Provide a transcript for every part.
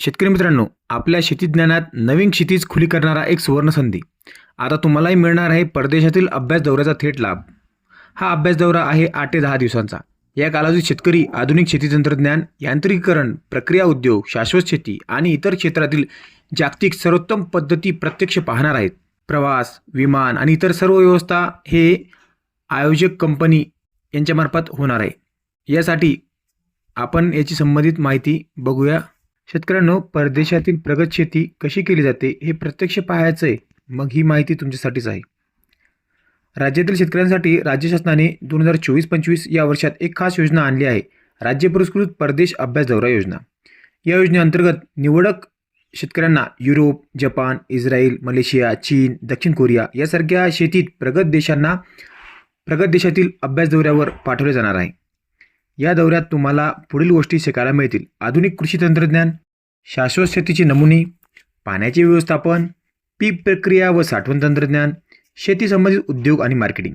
शेतकरी मित्रांनो आपल्या शेतीज्ञानात नवीन क्षितिज खुली करणारा एक सुवर्णसंधी. आता तुम्हालाही मिळणार आहे परदेशातील अभ्यास दौऱ्याचा थेट लाभ. हा अभ्यास दौरा आहे आठ ते दहा दिवसांचा. या कालावधीत शेतकरी आधुनिक शेती तंत्रज्ञान यांत्रिकीकरण प्रक्रिया उद्योग शाश्वत शेती आणि इतर क्षेत्रातील जागतिक सर्वोत्तम पद्धती प्रत्यक्ष पाहणार आहेत. प्रवास विमान आणि इतर सर्व व्यवस्था हे आयोजक कंपनी यांच्यामार्फत होणार आहे. यासाठी आपण याची संबंधित माहिती बघूया. शेतकऱ्यांनो परदेशातील प्रगत शेती कशी केली जाते हे प्रत्यक्ष पाहायचं आहे मग ही माहिती तुमच्यासाठीच आहे. राज्यातील शेतकऱ्यांसाठी राज्य शासनाने दोन हजार चोवीस पंचवीस या वर्षात एक खास योजना आणली आहे. राज्य पुरस्कृत परदेश अभ्यास दौरा योजना. या योजनेअंतर्गत निवडक शेतकऱ्यांना युरोप जपान इस्रायल मलेशिया चीन दक्षिण कोरिया यासारख्या शेतीत प्रगत देशांना प्रगत देशातील अभ्यास दौऱ्यावर पाठवले जाणार आहे. या दौऱ्यात तुम्हाला पुढील गोष्टी शिकायला मिळतील. आधुनिक कृषी तंत्रज्ञान शाश्वत शेतीची नमुने पाण्याचे व्यवस्थापन पीक प्रक्रिया व साठवण तंत्रज्ञान शेती संबंधित उद्योग आणि मार्केटिंग.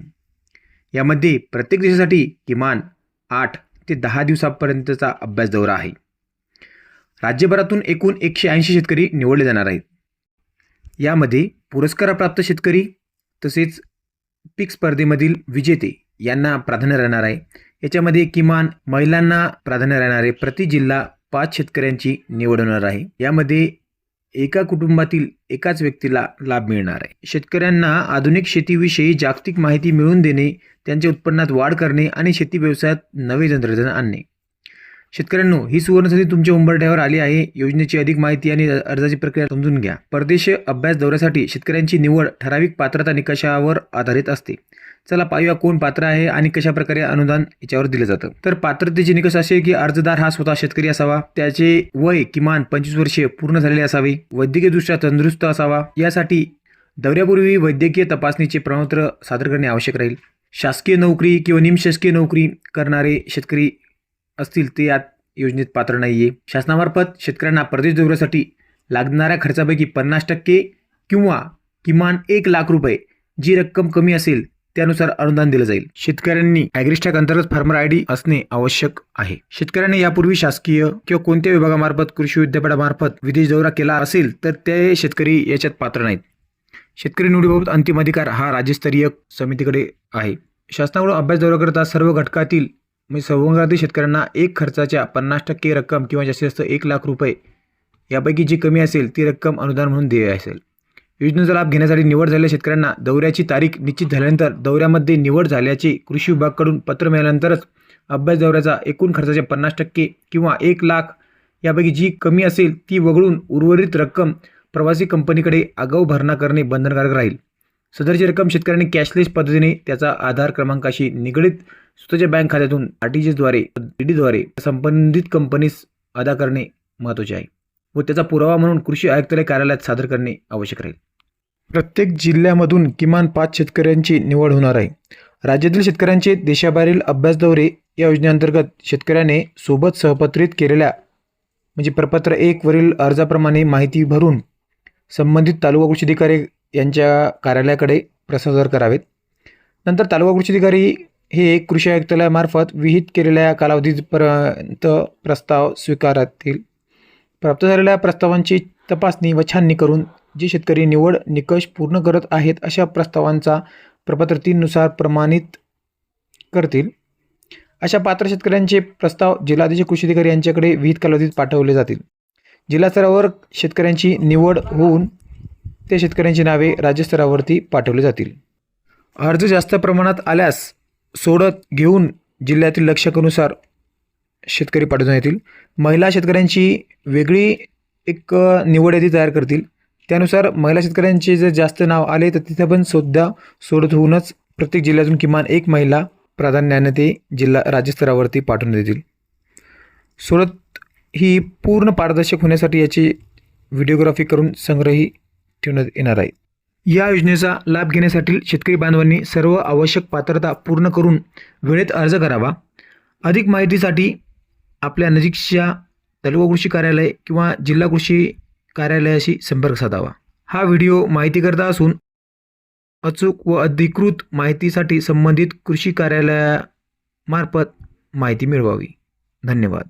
यामध्ये प्रत्येक देशासाठी किमान आठ ते दहा दिवसापर्यंतचा अभ्यास दौरा आहे. राज्यभरातून एकूण एकशे ऐंशी शेतकरी निवडले जाणार आहेत. यामध्ये पुरस्कारप्राप्त शेतकरी तसेच पीक स्पर्धेमधील विजेते यांना प्राधान्य राहणार आहे. याच्यामध्ये किमान महिलांना प्राधान्य राहणारे प्रति जिल्हा पाच शेतकऱ्यांची निवड होणार आहे. यामध्ये एका कुटुंबातील एकाच व्यक्तीला लाभ मिळणार आहे. शेतकऱ्यांना आधुनिक शेतीविषयी जागतिक माहिती मिळवून देणे त्यांच्या उत्पन्नात वाढ करणे आणि शेती व्यवसायात नवे तंत्रज्ञान आणणे. शेतकऱ्यांनो ही सुवर्णसंधी तुमच्या उंबरठ्यावर आली आहे. योजनेची अधिक माहिती आणि अर्जाची प्रक्रिया समजून घ्या. परदेश अभ्यास दौऱ्यासाठी शेतकऱ्यांची निवड ठराविक पात्रता निकषावर आधारित असते. चला पाहूया कोण पात्र आहे आणि कशा प्रकारे अनुदान याच्यावर दिलं जातं. तर पात्रतेचे निकष असे की अर्जदार हा स्वतः शेतकरी असावा. त्याचे वय किमान पंचवीस वर्षे पूर्ण झालेले असावे. वैद्यकीयदृष्ट्या तंदुरुस्त असावा. यासाठी दौऱ्यापूर्वी वैद्यकीय तपासणीचे प्रमाणपत्र सादर करणे आवश्यक राहील. शासकीय नोकरी किंवा निमशासकीय नोकरी करणारे शेतकरी असतील ते यात योजनेत पात्र नाही आहे शासनामार्फत शेतकऱ्यांना परदेश दौऱ्यासाठी लागणाऱ्या खर्चापैकी पन्नास टक्के किंवा किमान एक लाख रुपये जी रक्कम कमी असेल त्यानुसार अनुदान दिलं जाईल. शेतकऱ्यांनी ॲग्रिस्टॅक अंतर्गत फार्मर आय डी असणे आवश्यक आहे. शेतकऱ्यांनी यापूर्वी शासकीय किंवा कोणत्या विभागामार्फत कृषी विद्यापीठामार्फत विदेश दौरा केला असेल तर ते शेतकरी याच्यात पात्र नाहीत. शेतकरी निवडीबाबत अंतिम अधिकार हा राज्यस्तरीय समितीकडे आहे. शासनाकडून अभ्यास दौरा करता सर्व घटकातील म्हणजे सवंगातील शेतकऱ्यांना एक खर्चाच्या पन्नास टक्के रक्कम किंवा जास्तीत जास्त एक लाख रुपये यापैकी जी कमी असेल ती रक्कम अनुदान म्हणून देय असेल. योजनेचा लाभ घेण्यासाठी निवड झालेल्या शेतकऱ्यांना दौऱ्याची तारीख निश्चित झाल्यानंतर दौऱ्यामध्ये निवड झाल्याचे कृषी विभागाकडून पत्र मिळाल्यानंतरच अभ्यास दौऱ्याचा एकूण खर्चाच्या पन्नास टक्के किंवा एक लाख यापैकी जी कमी असेल ती वगळून उर्वरित रक्कम प्रवासी कंपनीकडे आगाऊ भरणा करणे बंधनकारक राहील. सदरची रक्कम शेतकऱ्यांनी कॅशलेस पद्धतीने त्याचा आधार क्रमांकाशी निगडीत स्वतःच्या बँक खात्यातून आर टी डीडीद्वारे संबंधित कंपनीस अदा करणे महत्त्वाचे आहे व त्याचा पुरावा म्हणून कृषी आयुक्तालय कार्यालयात सादर करणे आवश्यक राहील. प्रत्येक जिल्ह्यामधून किमान पाच शेतकऱ्यांची निवड होणार आहे. राज्यातील शेतकऱ्यांचे देशाबाहेरील अभ्यास दौरे या योजनेअंतर्गत शेतकऱ्याने सोबत सहपत्रित केलेल्या म्हणजे प्रपत्र एक वरील अर्जाप्रमाणे माहिती भरून संबंधित तालुका कृषी अधिकारी यांच्या कार्यालयाकडे प्रसादर करावेत. नंतर तालुका कृषी अधिकारी हे कृषी आयुक्तालयामार्फत विहित केलेल्या कालावधीपर्यंत प्रस्ताव स्वीकारतील प्राप्त झालेल्या प्रस्तावांची तपासणी व छाननी करून जे शेतकरी निवड निकष पूर्ण करत आहेत अशा प्रस्तावांचा प्रपत्र तीननुसार प्रमाणित करतील. अशा पात्र शेतकऱ्यांचे प्रस्ताव जिल्हाधीश कृषी अधिकारी यांच्याकडे विहित कालावधीत पाठवले जातील. जिल्हा स्तरावर शेतकऱ्यांची निवड होऊन त्या शेतकऱ्यांची नावे राज्यस्तरावरती पाठवली जातील. अर्ज जास्त प्रमाणात आल्यास सोडत घेऊन जिल्ह्यातील लक्षकानुसार शेतकरी पाठवण्यात येतील. महिला शेतकऱ्यांची वेगळी एक निवड यादी तयार करतील. त्यानुसार महिला शेतकऱ्यांचे जर जास्त नाव आले तर तिथे पण सुद्धा सोडत होऊनच प्रत्येक जिल्ह्यातून किमान एक महिला प्राधान्याने ते जिल्हा राज्यस्तरावरती पाठवून देतील सोडत ही पूर्ण पारदर्शक होण्यासाठी याची व्हिडिओग्राफी करून संग्रही ठेवण्यात येणार आहे. या योजनेचा लाभ घेण्यासाठी शेतकरी बांधवांनी सर्व आवश्यक पात्रता पूर्ण करून वेळेत अर्ज करावा. अधिक माहितीसाठी आपल्या नजीकच्या तालुका कृषी कार्यालय किंवा जिल्हा कृषी कार्यालयाशी संपर्क साधावा. हा व्हिडिओ माहितीकरता असून अचूक व अधिकृत माहितीसाठी संबंधित कृषी कार्यालयामार्फत माहिती मिळवावी. धन्यवाद.